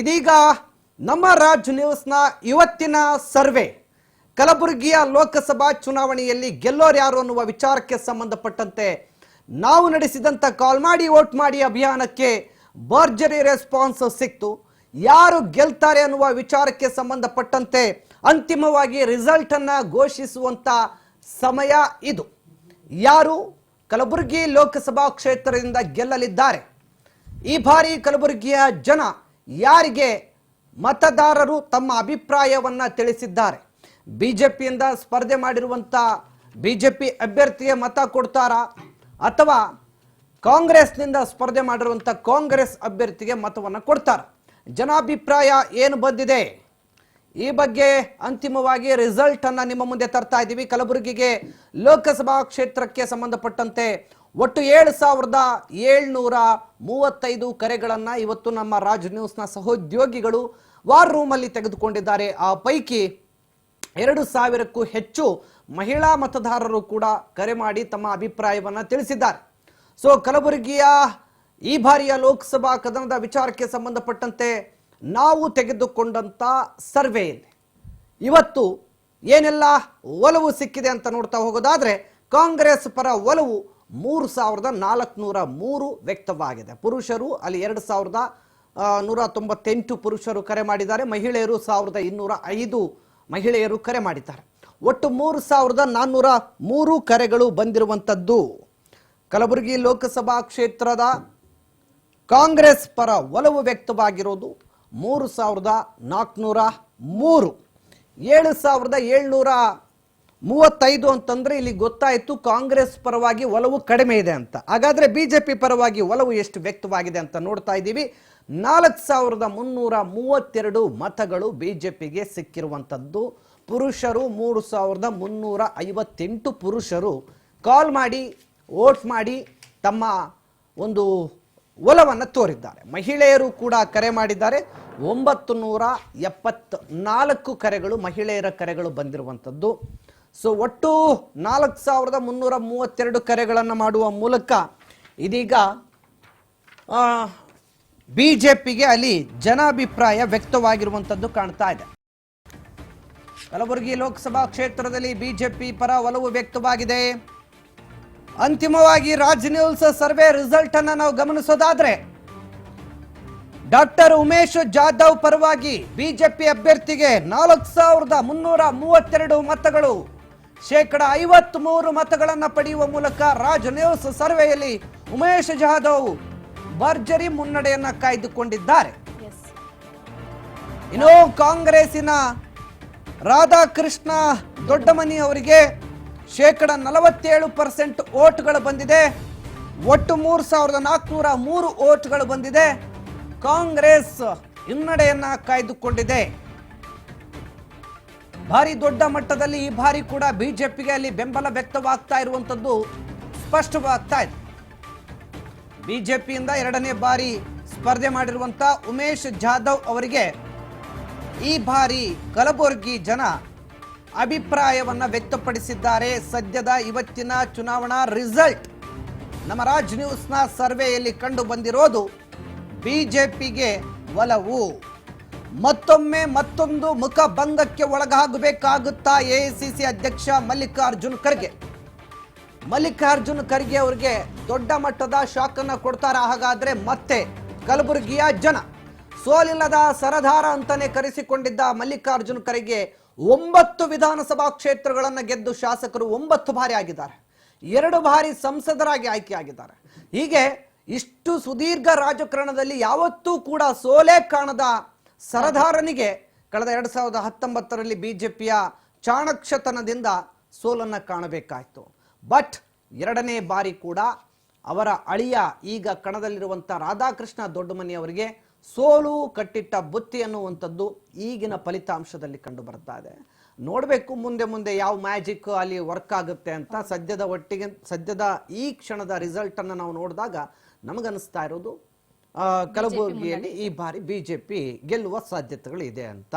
ಇದೀಗ ನಮ್ಮ ರಾಜ್ ನ್ಯೂಸ್ನ ಇವತ್ತಿನ ಸರ್ವೆ. ಕಲಬುರಗಿಯ ಲೋಕಸಭಾ ಚುನಾವಣೆಯಲ್ಲಿ ಗೆಲ್ಲೋರು ಯಾರು ಅನ್ನುವ ವಿಚಾರಕ್ಕೆ ಸಂಬಂಧಪಟ್ಟಂತೆ ನಾವು ನಡೆಸಿದಂಥ ಕಾಲ್ ಮಾಡಿ, ವೋಟ್ ಮಾಡಿ ಅಭಿಯಾನಕ್ಕೆ ಭರ್ಜರಿ ರೆಸ್ಪಾನ್ಸ್ ಸಿಕ್ತು. ಯಾರು ಗೆಲ್ತಾರೆ ಅನ್ನುವ ವಿಚಾರಕ್ಕೆ ಸಂಬಂಧಪಟ್ಟಂತೆ ಅಂತಿಮವಾಗಿ ರಿಸಲ್ಟನ್ನು ಘೋಷಿಸುವಂಥ ಸಮಯ ಇದು. ಯಾರು ಕಲಬುರಗಿ ಲೋಕಸಭಾ ಕ್ಷೇತ್ರದಿಂದ ಗೆಲ್ಲಲಿದ್ದಾರೆ? ಈ ಬಾರಿ ಕಲಬುರಗಿಯ ಜನ ಯಾರಿಗೆ ಮತದಾರರು ತಮ್ಮ ಅಭಿಪ್ರಾಯವನ್ನು ತಿಳಿಸಿದ್ದಾರೆ? ಬಿ ಜೆ ಪಿಯಿಂದ ಸ್ಪರ್ಧೆ ಮಾಡಿರುವಂಥ ಬಿ ಜೆ ಪಿ ಅಭ್ಯರ್ಥಿಗೆ ಮತ ಕೊಡ್ತಾರಾ? ಅಥವಾ ಕಾಂಗ್ರೆಸ್ನಿಂದ ಸ್ಪರ್ಧೆ ಮಾಡಿರುವಂಥ ಕಾಂಗ್ರೆಸ್ ಅಭ್ಯರ್ಥಿಗೆ ಮತವನ್ನು ಕೊಡ್ತಾರ? ಜನಾಭಿಪ್ರಾಯ ಏನು ಬಂದಿದೆ? ಈ ಬಗ್ಗೆ ಅಂತಿಮವಾಗಿ ರಿಸಲ್ಟನ್ನು ನಿಮ್ಮ ಮುಂದೆ ತರ್ತಾ ಇದ್ದೀವಿ ಕಲಬುರಗಿಗೆ ಲೋಕಸಭಾ ಕ್ಷೇತ್ರಕ್ಕೆ ಸಂಬಂಧಪಟ್ಟಂತೆ ಒಟ್ಟು ಏಳು ಸಾವಿರದ ಏಳ್ನೂರ ಮೂವತ್ತೈದು ಕರೆಗಳನ್ನು ಇವತ್ತು ನಮ್ಮ ರಾಜ್ ನ್ಯೂಸ್ನ ಸಹೋದ್ಯೋಗಿಗಳು ವಾರ್ ರೂಮಲ್ಲಿ ತೆಗೆದುಕೊಂಡಿದ್ದಾರೆ. ಆ ಪೈಕಿ ಎರಡು ಸಾವಿರಕ್ಕೂ ಹೆಚ್ಚು ಮಹಿಳಾ ಮತದಾರರು ಕೂಡ ಕರೆ ಮಾಡಿ ತಮ್ಮ ಅಭಿಪ್ರಾಯವನ್ನು ತಿಳಿಸಿದ್ದಾರೆ. ಸೊ, ಕಲಬುರಗಿಯ ಈ ಬಾರಿಯ ಲೋಕಸಭಾ ಕದನದ ವಿಚಾರಕ್ಕೆ ಸಂಬಂಧಪಟ್ಟಂತೆ ನಾವು ತೆಗೆದುಕೊಂಡಂತ ಸರ್ವೆಯಲ್ಲಿ ಇವತ್ತು ಏನೆಲ್ಲ ಒಲವು ಸಿಕ್ಕಿದೆ ಅಂತ ನೋಡ್ತಾ ಹೋಗೋದಾದರೆ, ಕಾಂಗ್ರೆಸ್ ಪರ ಒಲವು ಮೂರು ಸಾವಿರದ ನಾಲ್ಕುನೂರ ಮೂರು ವ್ಯಕ್ತವಾಗಿದೆ. ಪುರುಷರು ಅಲ್ಲಿ ಎರಡು ಸಾವಿರದ ನೂರ ತೊಂಬತ್ತೆಂಟು ಪುರುಷರು ಕರೆ ಮಾಡಿದ್ದಾರೆ. ಮಹಿಳೆಯರು ಸಾವಿರದ ಇನ್ನೂರ ಐದು ಮಹಿಳೆಯರು ಕರೆ ಮಾಡಿದ್ದಾರೆ. ಒಟ್ಟು ಮೂರು ಸಾವಿರದ ನಾನ್ನೂರ ಮೂರು ಕರೆಗಳು ಬಂದಿರುವಂಥದ್ದು. ಕಲಬುರಗಿ ಲೋಕಸಭಾ ಕ್ಷೇತ್ರದ ಕಾಂಗ್ರೆಸ್ ಪರ ಒಲವು ವ್ಯಕ್ತವಾಗಿರೋದು. ಮೂರು ಸಾವಿರದ ನಾಲ್ಕುನೂರ ಮೂರು. ಏಳು ಸಾವಿರದ ಏಳ್ನೂರ ಮೂವತ್ತೈದು ಅಂತಂದ್ರೆ ಇಲ್ಲಿ ಗೊತ್ತಾಯಿತು ಕಾಂಗ್ರೆಸ್ ಪರವಾಗಿ ಒಲವು ಕಡಿಮೆ ಇದೆ ಅಂತ. ಹಾಗಾದ್ರೆ ಬಿಜೆಪಿ ಪರವಾಗಿ ಒಲವು ಎಷ್ಟು ವ್ಯಕ್ತವಾಗಿದೆ ಅಂತ ನೋಡ್ತಾ ಇದ್ದೀವಿ. ನಾಲ್ಕು ಸಾವಿರದ ಮುನ್ನೂರ ಮೂವತ್ತೆರಡು ಮತಗಳು ಬಿಜೆಪಿಗೆ ಸಿಕ್ಕಿರುವಂಥದ್ದು ಪುರುಷರು ಮೂರು ಸಾವಿರದ ಮುನ್ನೂರ ಐವತ್ತೆಂಟು ಪುರುಷರು ಕಾಲ್ ಮಾಡಿ, ವೋಟ್ ಮಾಡಿ ತಮ್ಮ ಒಂದು ಒಲವನ್ನು ತೋರಿದ್ದಾರೆ. ಮಹಿಳೆಯರು ಕೂಡ ಕರೆ ಮಾಡಿದ್ದಾರೆ. ಒಂಬತ್ತು ನೂರ ಎಪ್ಪತ್ತ ನಾಲ್ಕು ಕರೆಗಳು ಮಹಿಳೆಯರ ಕರೆಗಳು ಬಂದಿರುವಂಥದ್ದು ಸೊ ಒಟ್ಟು ನಾಲ್ಕು ಸಾವಿರದ ಮುನ್ನೂರ ಮೂವತ್ತೆರಡು ಕರೆಗಳನ್ನು ಮಾಡುವ ಮೂಲಕ ಇದೀಗ ಬಿ ಜೆ ಪಿಗೆ ಅಲ್ಲಿ ಜನಾಭಿಪ್ರಾಯ ವ್ಯಕ್ತವಾಗಿರುವಂಥದ್ದು ಕಾಣ್ತಾ ಇದೆ. ಕಲಬುರಗಿ ಲೋಕಸಭಾ ಕ್ಷೇತ್ರದಲ್ಲಿ ಬಿಜೆಪಿ ಪರ ಒಲವು ವ್ಯಕ್ತವಾಗಿದೆ. ಅಂತಿಮವಾಗಿ ರಾಜ್ ನ್ಯೂಸ್ ಸರ್ವೆ ರಿಸಲ್ಟ್ ಅನ್ನು ನಾವು ಗಮನಿಸೋದಾದ್ರೆ, ಡಾಕ್ಟರ್ ಉಮೇಶ್ ಜಾಧವ್ ಪರವಾಗಿ ಬಿಜೆಪಿ ಅಭ್ಯರ್ಥಿಗೆ ನಾಲ್ಕು ಸಾವಿರದ ಮುನ್ನೂರ ಮೂವತ್ತೆರಡು ಮತಗಳು ಶೇಕಡ ಐವತ್ತ್ ಮೂರು ಮತಗಳನ್ನು ಪಡೆಯುವ ಮೂಲಕ ರಾಜ್ ನ್ಯೂಸ್ ಸರ್ವೆಯಲ್ಲಿ ಉಮೇಶ್ ಜಾಧವ್ ಭರ್ಜರಿ ಮುನ್ನಡೆಯನ್ನ ಕಾಯ್ದುಕೊಂಡಿದ್ದಾರೆ. ಇನ್ನು ಕಾಂಗ್ರೆಸ್ಸಿನ ರಾಧಾಕೃಷ್ಣ ದೊಡ್ಡಮನಿ ಅವರಿಗೆ ಶೇಕಡ ನಲವತ್ತೇಳು ಪರ್ಸೆಂಟ್ ಓಟ್ಗಳು ಬಂದಿದೆ. ಒಟ್ಟು ಮೂರು ಸಾವಿರದ ನಾಲ್ಕುನೂರ ಮೂರು ಓಟ್ಗಳು ಬಂದಿದೆ. ಕಾಂಗ್ರೆಸ್ ಹಿನ್ನಡೆಯನ್ನ ಕಾಯ್ದುಕೊಂಡಿದೆ. ಭಾರಿ ದೊಡ್ಡ ಮಟ್ಟದಲ್ಲಿ ಈ ಬಾರಿ ಕೂಡ ಬಿಜೆಪಿಗೆ ಅಲ್ಲಿ ಬೆಂಬಲ ವ್ಯಕ್ತವಾಗ್ತಾ ಇರುವಂತದ್ದು ಸ್ಪಷ್ಟವಾಗ್ತಾ ಇದೆ. ಬಿಜೆಪಿಯಿಂದ ಎರಡನೇ ಬಾರಿ ಸ್ಪರ್ಧೆ ಮಾಡಿರುವಂಥ ಉಮೇಶ್ ಜಾಧವ್ ಅವರಿಗೆ ಈ ಬಾರಿ ಕಲಬುರಗಿ ಜನ ಅಭಿಪ್ರಾಯವನ್ನ ವ್ಯಕ್ತಪಡಿಸಿದ್ದಾರೆ. ಸದ್ಯದ ಇವತ್ತಿನ ಚುನಾವಣಾ ರಿಸಲ್ಟ್ ನಮ್ಮ ರಾಜ್ ನ್ಯೂಸ್ನ ಸರ್ವೆಯಲ್ಲಿ ಕಂಡು ಬಂದಿರೋದು ಬಿಜೆಪಿಗೆ ಒಲವು. ಮತ್ತೊಮ್ಮೆ ಮತ್ತೊಂದು ಮುಖಭಂಗಕ್ಕೆ ಒಳಗಾಗಬೇಕಾಗುತ್ತಾ ಎಐಸಿಸಿ ಅಧ್ಯಕ್ಷ ಮಲ್ಲಿಕಾರ್ಜುನ್ ಖರ್ಗೆ. ಮಲ್ಲಿಕಾರ್ಜುನ್ ಖರ್ಗೆ ಅವರಿಗೆ ದೊಡ್ಡ ಮಟ್ಟದ ಶಾಕ್ ಅನ್ನ ಕೊಡ್ತಾರ? ಹಾಗಾದ್ರೆ ಮತ್ತೆ ಕಲಬುರಗಿಯ ಜನ. ಸೋಲಿಲ್ಲದ ಸರದಾರ ಅಂತಾನೆ ಕರೆಸಿಕೊಂಡಿದ್ದ ಮಲ್ಲಿಕಾರ್ಜುನ್ ಖರ್ಗೆ ಒಂಬತ್ತು ವಿಧಾನಸಭಾ ಕ್ಷೇತ್ರಗಳನ್ನು ಗೆದ್ದು ಶಾಸಕರು ಒಂಬತ್ತು ಬಾರಿ ಆಗಿದ್ದಾರೆ. ಎರಡು ಬಾರಿ ಸಂಸದರಾಗಿ ಆಯ್ಕೆಯಾಗಿದ್ದಾರೆ ಹೀಗೆ ಇಷ್ಟು ಸುದೀರ್ಘ ರಾಜಕಾರಣದಲ್ಲಿ ಯಾವತ್ತೂ ಕೂಡ ಸೋಲೆ ಕಾಣದ ಸರದಾರನಿಗೆ ಕಳೆದ ಎರಡ್ ಸಾವಿರದ ಹತ್ತೊಂಬತ್ತರಲ್ಲಿ ಬಿಜೆಪಿಯ ಚಾಣಕ್ಷತನದಿಂದ ಸೋಲನ್ನ ಕಾಣಬೇಕಾಯ್ತು. ಬಟ್ ಎರಡನೇ ಬಾರಿ ಕೂಡ ಅವರ ಅಳಿಯ ಈಗ ಕಣದಲ್ಲಿರುವಂಥ ರಾಧಾಕೃಷ್ಣ ದೊಡ್ಡಮನಿ ಅವರಿಗೆ ಸೋಲು ಕಟ್ಟಿಟ್ಟ ಬುತ್ತಿ ಅನ್ನುವಂಥದ್ದು ಈಗಿನ ಫಲಿತಾಂಶದಲ್ಲಿ ಕಂಡು ಬರ್ತಾ ಇದೆ. ನೋಡಬೇಕು ಮುಂದೆ ಮುಂದೆ ಯಾವ ಮ್ಯಾಜಿಕ್ ಅಲ್ಲಿ ವರ್ಕ್ ಆಗುತ್ತೆ ಅಂತ. ಸದ್ಯದ ಒಟ್ಟಿಗೆ, ಸದ್ಯದ ಈ ಕ್ಷಣದ ರಿಸಲ್ಟನ್ನು ನಾವು ನೋಡಿದಾಗ ನಮಗನ್ನಿಸ್ತಾ ಇರೋದು ಕಲಬುರಗಿಯಲ್ಲಿ ಈ ಬಾರಿ ಬಿಜೆಪಿ ಗೆಲ್ಲುವ ಸಾಧ್ಯತೆಗಳು ಇದೆ ಅಂತ.